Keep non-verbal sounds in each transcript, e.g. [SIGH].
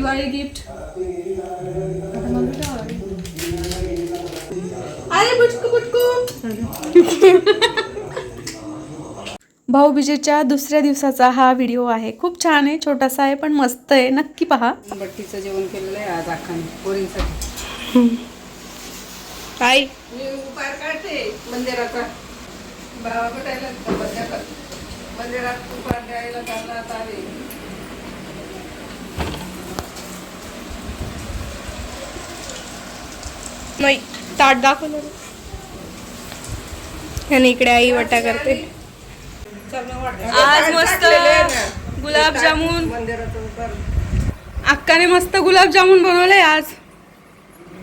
Diwali gift. अरे बुचकू बुचकू. भाऊबीजेच्या दुसऱ्या दिवसाचा हा व्हिडिओ आहे. खूप छान आहे छोटासा आहे पण मस्त आहे. नक्की पहा. बट्टीचं जेवण केलेलं आहे आज अख्खाने पोरींसाठी. आई. मी उपाय काढते. मंदिराचा. बाबा भेटायला मंदिरात उपाय द्यायला चालला आले नाही ताट दाखवलं आणि इकडे आई वटा करते. आज मस्त गुलाबजामुन अक्काने मस्त गुलाबजामुन बनवलंय आज.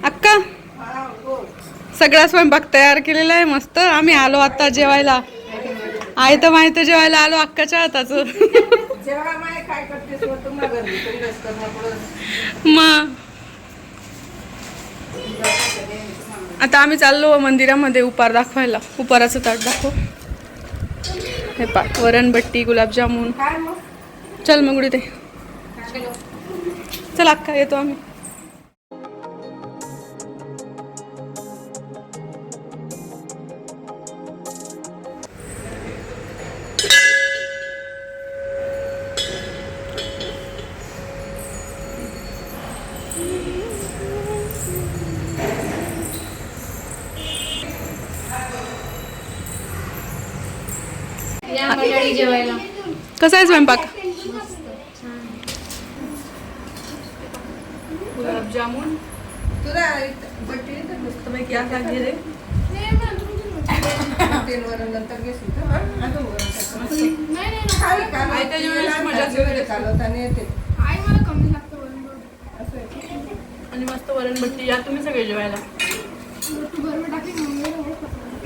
अक्का सगळा स्वयंपाक तयार केलेला आहे मस्त. आम्ही आलो आता जेवायला. आई तर माहिती जेवायला आलो अक्काच्या हाताचं. मग तुम्हाला घरी तुमच्याच करणं पुढं मग आता आम्ही चाललो मंदिरामध्ये उपार दाखवायला. उपाराचं ताट दाखव. हे पा वरणबट्टी गुलाबजामुन. चल मग उडी ते चल अक्का येतो आम्ही. मला कमी लागतं वरण असं आहे. आणि मस्त वरणबट्टी या तुम्ही सगळे जेवायला तू बरोबर टाकली मम्मीला एवढं पसंत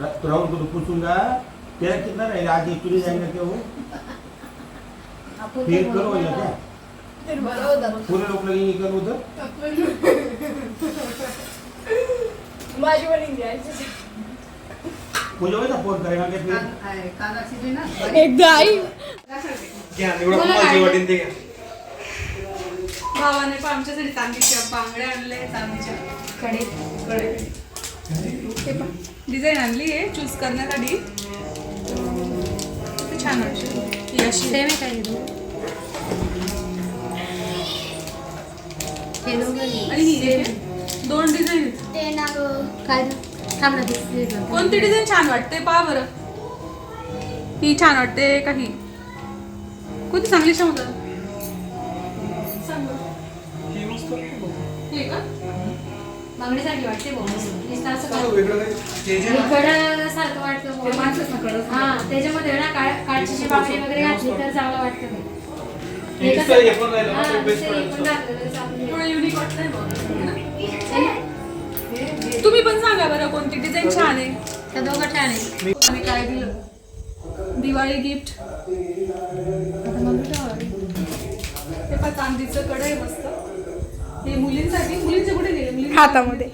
राहुल को तो पूछूंगा तेरा कितना रहेगा आज एक तुझे जाएगा क्या वो फिर करो या क्या पूरे लोग लगेंगे कल उधर मुझे वही ना फोन करेगा क्या फिर एकदा आई भावाने पण आमच्यासाठी चांदीच्या बांगड्या आणल्या चांदीच्या कडे कडे ते पण डिझाईन आणली आहे चूज करण्यासाठी. छान वाटते ही अशी सेम आहे आणि ही आहे. दोन डिझाईन. ते ना गं, काय थांब ना कोणती डिझाईन छान वाटते? पहा बरं. ही छान वाटते का ही? कोणती चांगली सांगू सांग बरं. हे का? वाटते सारखं वाटतं ते. हा त्याच्यामध्ये ना काळ- काळजीची वगैरे घातली तर चांगलं वाटतं ते. हे हे हा, ते हे. है? तुम्ही पण सांगा बरं कोणती डिझाईन छान आहे? त्या दोघं छान आहे आणि काय दिलं? दिवाळी गिफ्ट हे पण चांदीचं कड आहे मस्त. मुलींसाठी मुलींचे कुठे गेले मुली हातामध्ये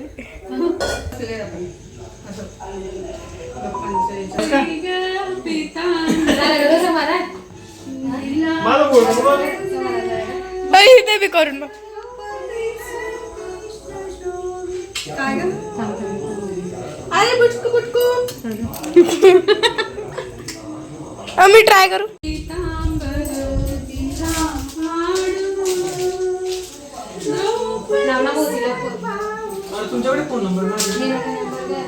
ते बी करून बघ. काय ग? थांब, थांब, थांब. अरे बुचकू. बुचकू मी ट्राय करू. तुमच्याकडे फोन नंबर मी नको नंबर द्या.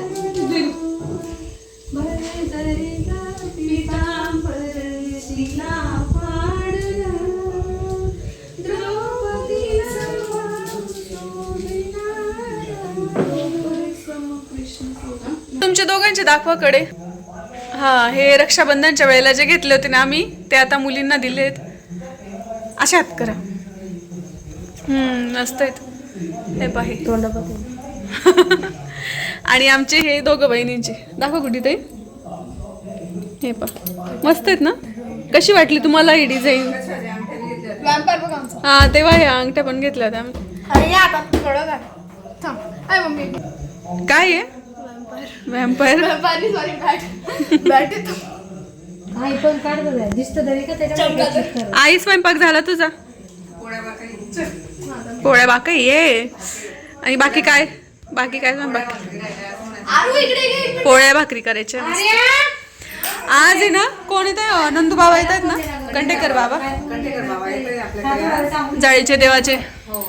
तुमच्या दोघांचे दाखवा कडे. हा हे रक्षाबंधनच्या वेळेला जे घेतले होते ना आम्ही ते आता मुलींना दिलेत अशा हात करा. हम्म मस्त आहेत. हे पाहे. [LAUGHS] आणि आमचे हे दोघं बहिणींचे. दाखव कुठे ते हे पा मस्त आहेत ना? कशी वाटली तुम्हाला ही डिझाईन हा तेव्हा ह्या अंगठ्या पण घेतल्या होत्या आम्ही. काय थांब. आय मम्मी. काय आहे व्हॅम्पायर पण दिसतं तरी का त्याच्यामध्ये आई स्वयंपाक झाला तुझा? पोळ्या बाकी ये. आणि बाकी काय? बाकी काय स्वयंपाक आरू इकडे ये इकडे. पोळ्या भाकरी करायच्या. आज आहे ना कोण येत आहे नंदू बाबा. येत आहेत ना कंटेकर बाबा. जाळीचे देवाचे. बघ.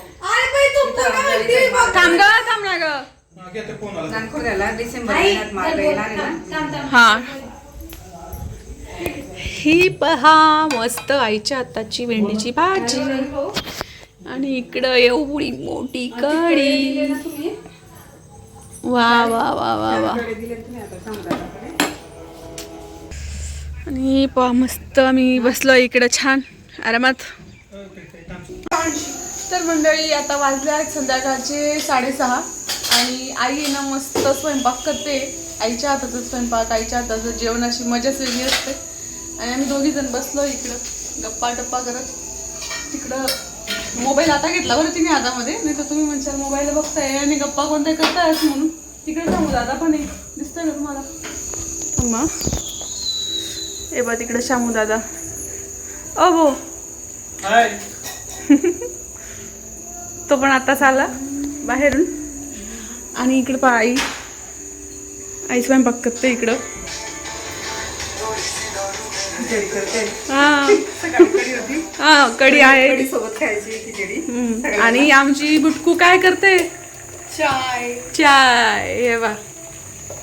थांब ग थांब ना ग. नागपुराला डिसेंबर महिन्यात मार्ग येणार आहे ना. हा. ही पहा मस्त आईच्या हाताची भेंडीची भाजी. आणि इकडं एवढी मोठी कढी. वा वा वा वा वा. आणि पहा मस्त आम्ही बसलो इकडं छान. आरामात. तर मंडळी आता वाजले आहेत संध्याकाळचे साडेसहा. आणि आई ना मस्त स्वयंपाक करते. आईच्या हाताचा स्वयंपाक आईच्या हाताचं जेवणाची मजाच वेगळी असते. आणि आम्ही दोघी जण बसलो इकडं गप्पा टप्पा करत. तिकडं मोबाईल आता घेतला बरं तिने हातामध्ये नाही तर तुम्ही म्हणशाल मोबाईल बघताय आणि गप्पा कोणत्या करताय असं म्हणून. तिकडे सांगू दादा पण आहे दिसतंय का तुम्हाला? थांबा. ए बा तिकडे शामू दादा. ओ भो तो पण आताच आला बाहेरून. आणि इकडं पहा आई. आई स्वयंपाक करते इकडं. खिचडी करते. हा. सकाळी कढी होती. हा कढी आहे. कढी सोबत खायची खिचडी हम्म. आणि आमची बुटकू काय करते? चाय. चाय. हे बा.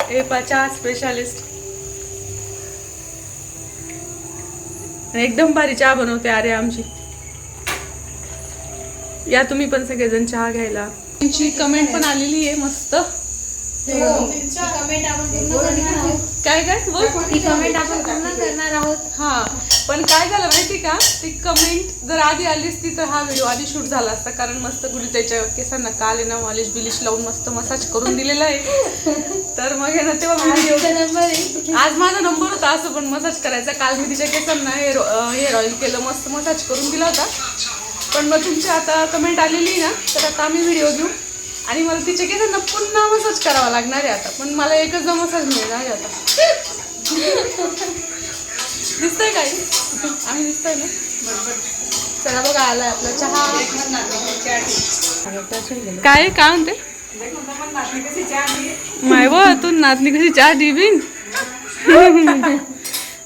हे पा चहा स्पेशालिस्ट एकदम भारी चहा बनवते. अरे आमची. या तुम्ही पण सगळेजण चहा घ्यायला. त्यांची कमेंट पण आलेली आहे मस्त. काय काय? बोल. ती कमेंट आपण पूर्ण करणार आहोत. हा. पण काय झालं माहिती का? ती कमेंट जर आधी आली असती तर हा व्हिडिओ आधी शूट झाला असता. कारण मस्त गुढी त्याच्या केसांना काल ना मालिश बिलिश लावून मस्त मसाज करून दिलेला आहे. तर मग ना तेव्हा आज माझा नंबर होता असं पण मसाज करायचा. काल मी तिच्या केसांना हेअर हेअर ऑइल केलं मस्त मसाज करून दिला होता. पण मग तुमची आता कमेंट आलेली ना तर आता आम्ही व्हिडिओ घेऊ. आणि मला तिच्या केसांना पुन्हा मसाज करावा लागणार आहे आता. पण मला एकच मसाज मिळणार आहे आता. दिसतंय काय आम्ही दिसतोय ना? चला बघा आलाय आपला चहा. काय काय म्हणते? माय व तू नाचणी कशी चहा दिबीन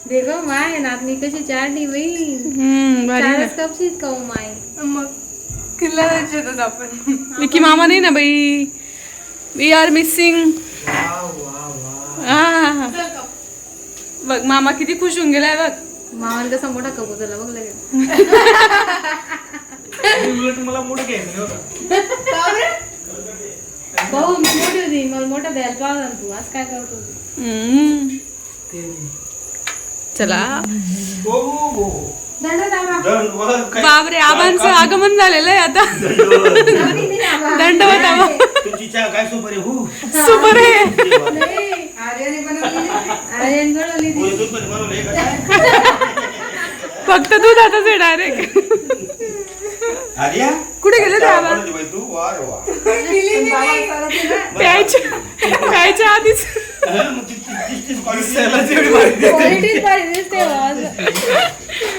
देखो माय नातनी कशी चारली बाई हम्म भारी ना. चारच कपशीत खाऊ माय. मग? किल्ला जायचं आपण विकी मामा नाही ना बाई? वी आर मिसिंग बघ मामा किती खुश होऊन गेलाय बघ. मामाला कसा मोठा कप उचलला बघ लगेच. मला मोठं घ्यायचं भाऊ मी मोठी होती मला मोठा द्यायला पाहिजे ना तू. आज काय करतो. चला. बापरे आबांचं आगमन झालेलं आहे आता. दंडवत. आबा काय सुपर? आहे हो. सुपर. आहे घडवली ती? फक्त दुधातच आहे डायरेक्ट कुठे गेले ते आबा? प्यायच्या प्यायच्या आधीच. हं, [LAUGHS]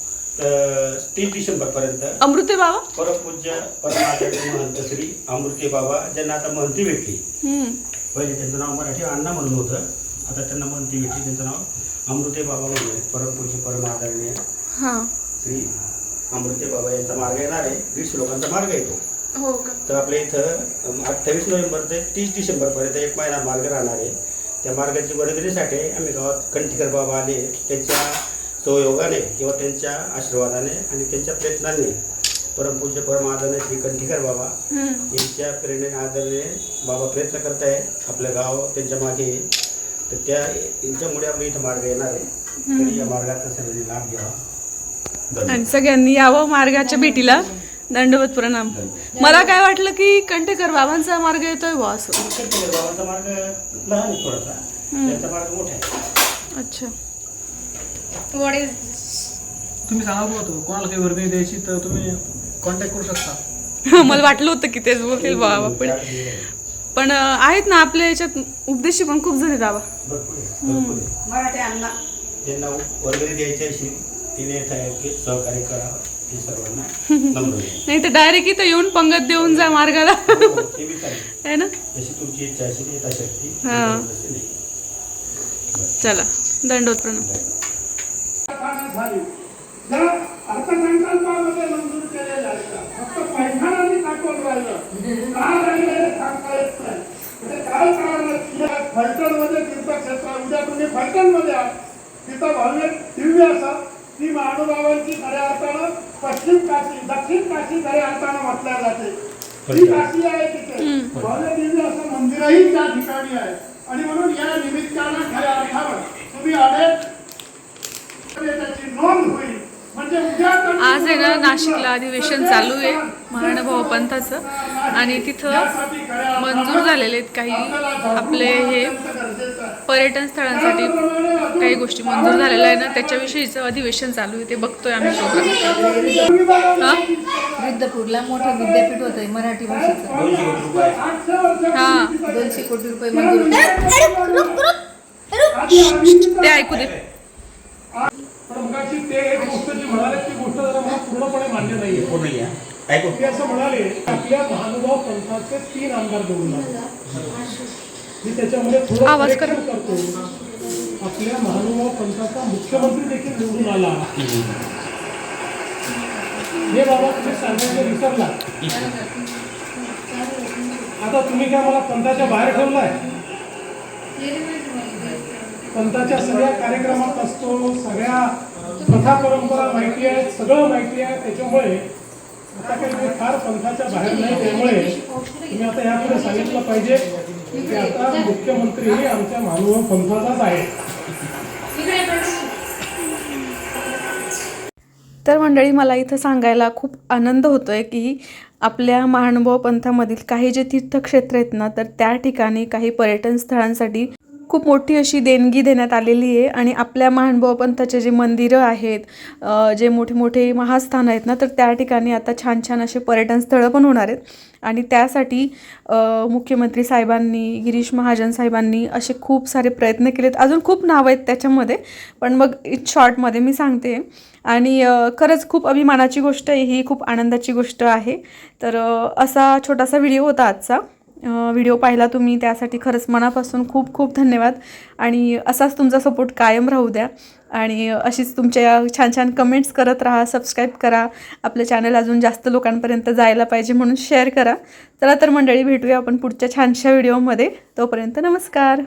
तीस डिसेंबर पर्यंत अमृते बाबा? परमपूज्य परमाचार्य महंत श्री अमृते बाबा ज्यांना आता महंती भेटली. पहिले त्यांचं नाव मराठी अण्णा म्हणून होतं. आता त्यांना महंती भेटली त्यांचं नाव अमृते बाबा म्हणून. परमपूज्य परमादरणीय हा. श्री अमृते बाबा यांचा मार्ग येणार आहे. दीडशे लोकांचा मार्ग येतो. हो तर आपल्या इथं अठ्ठावीस नोव्हेंबर ते तीस डिसेंबरपर्यंत एक महिना मार्ग राहणार आहे. त्या मार्गाची वर्गणीसाठी आम्ही गावात कंठीकर बाबा आले. त्यांच्या सहयोगाने किंवा त्यांच्या आशीर्वादाने आणि त्यांच्या प्रयत्नांनी परमपूज्य परम आदरणीय श्री कंठीकर बाबा यांच्या प्रेरणेने आदरणीने बाबा प्रयत्न करत आहेत आपलं गाव त्यांच्या मागे आहे. तर त्या यांच्यामुळे आपल्या इथं मार्ग येणार आहे. तरी या मार्गाचा सर्वांनी लाभ घ्यावा. आणि सगळ्यांनी यावं मार्गाच्या भेटीला. दंडवत प्रणाम. मला काय वाटलं की कंटेकर बाबांचा मार्ग येतोय बुवा असं? कंठीकर बाबांचा मार्ग लहान आहे थोडासा. त्यांचा मार्ग मोठा आहे. अच्छा. तुम्ही सांगा होतो कोणाला काही वर्गणी द्यायची तर तुम्ही कॉन्टॅक्ट करू शकता. [LAUGHS] मला वाटलं होतं की तेच बोलतील बाबा पण पण अं, आहेत ना आपल्या याच्यात उपदेशी पण खूप जण आहेत बाबा भरपूर आहे, आहे. मराठी अण्णा ज्यांना वर्गणी द्यायची असेल तिने तयार की सहकार्य करावं हे सर्वांना नम्र [LAUGHS] विनंती. नाही तर डायरेक्ट इथं येऊन पंगत देऊन जा मार्गाला. हो, हो, ते आहे [LAUGHS] ना? जशी तुमची इच्छा असेल हा. तशी नाही. चला दंडवत प्रणाम. जर अर्थसंकल्पामध्ये मंजूर केलेलं असतं फक्त पैशाने टाकून राहिलं. का राहिलं हे सांगता येत नाही. म्हणजे काय कारण फलटणमध्ये तीर्थक्षेत्र उद्या तुम्ही फलटणमध्ये आहात. तिथं भव्य दिव्य असं ती महानुभावांची खऱ्या अर्थानं पश्चिम काशी दक्षिण काशी खऱ्या अर्थानं म्हटल्या जाते. ती काशी आहे तिथे. भव्य दिव्य असं मंदिरही त्या ठिकाणी आहे. आणि म्हणून या निमित्तानं खऱ्या अर्थानं तुम्ही अनेक त्याची नोंद होईल म्हणजे उद्या तर आज आहे ना नाशिकला अधिवेशन चालू आहे महानुभाव पंथाचं आणि तिथं मंजूर झालेले आहेत काही आपले हे पर्यटन स्थळांसाठी काही गोष्टी मंजूर झालेल्या आहे ना त्याच्याविषयीचं अधिवेशन चालू आहे ते बघतोय आम्ही प्रोग्राम हा? वृद्धपूरला मोठं विद्यापीठ होतंय मराठी भाषेचं. दोनशे कोटी रुपये. आहे. हा दोनशे कोटी रुपये मंजूर ते ऐकू दे. पण मगाशी ते एक गोष्ट जी म्हणाले ती गोष्ट जरा मला पूर्णपणे मान्य नाहीये. पूर्ण या ऐकू. ते असं म्हणाले आपल्या महानुभाव पंथाचे तीन आमदार आले. मी त्याच्यामध्ये थोडं करतो. आपल्या महानुभाव पंथाचा मुख्यमंत्री देखील निवडून आला. हे बाबा तुम्ही सांगायचं विसरला. आता तुम्ही काय मला पंथाच्या बाहेर ठेवलाय? पंथाच्या सगळ्या कार्यक्रमात असतो सगळ्या प्रथा परंपरा माहिती आहेत सगळं माहिती आहे. त्याच्यामुळे आता काही मी फार पंथाच्या बाहेर नाही त्यामुळे मी आता यापुढे सांगितलं पाहिजे की आता मुख्यमंत्री हे आमच्या मानव पंथाचाच आहे तर मंडळी मला इथं सांगायला खूप आनंद होतो आहे की आपल्या महानुभाव पंथामधील काही जे तीर्थक्षेत्र आहेत ना तर त्या ठिकाणी काही पर्यटन स्थळांसाठी खूप मोठी अशी देणगी देण्यात आलेली आहे आणि आपल्या महानुभाव पंथाचे जे मंदिरं आहेत जे मोठे मोठे महास्थान आहेत ना तर त्या ठिकाणी आता छान छान असे पर्यटन स्थळं पण होणार आहेत. आणि त्यासाठी मुख्यमंत्री साहेबांनी गिरीश महाजन साहेबांनी असे खूप सारे प्रयत्न केलेत. अजून खूप नावं आहेत त्याच्यामध्ये पण मग इत शॉर्टमध्ये मी सांगते. आणि खरंच खूप अभिमानाची गोष्ट आहे ही खूप आनंदाची गोष्ट आहे. तर असा छोटासा व्हिडिओ होता आजचा. व्हिडिओ पाहिला तुम्ही त्यासाठी खरंच मनापासून खूप खूप धन्यवाद. आणि असाच तुमचा सपोर्ट कायम राहू द्या. आणि अशीच तुमच्या छान छान कमेंट्स करत राहा सबस्क्राईब करा. आपलं चॅनल अजून जास्त लोकांपर्यंत जायला पाहिजे म्हणून शेअर करा. चला तर मंडळी भेटूया आपण पुढच्या छानशा व्हिडिओमध्ये तोपर्यंत नमस्कार.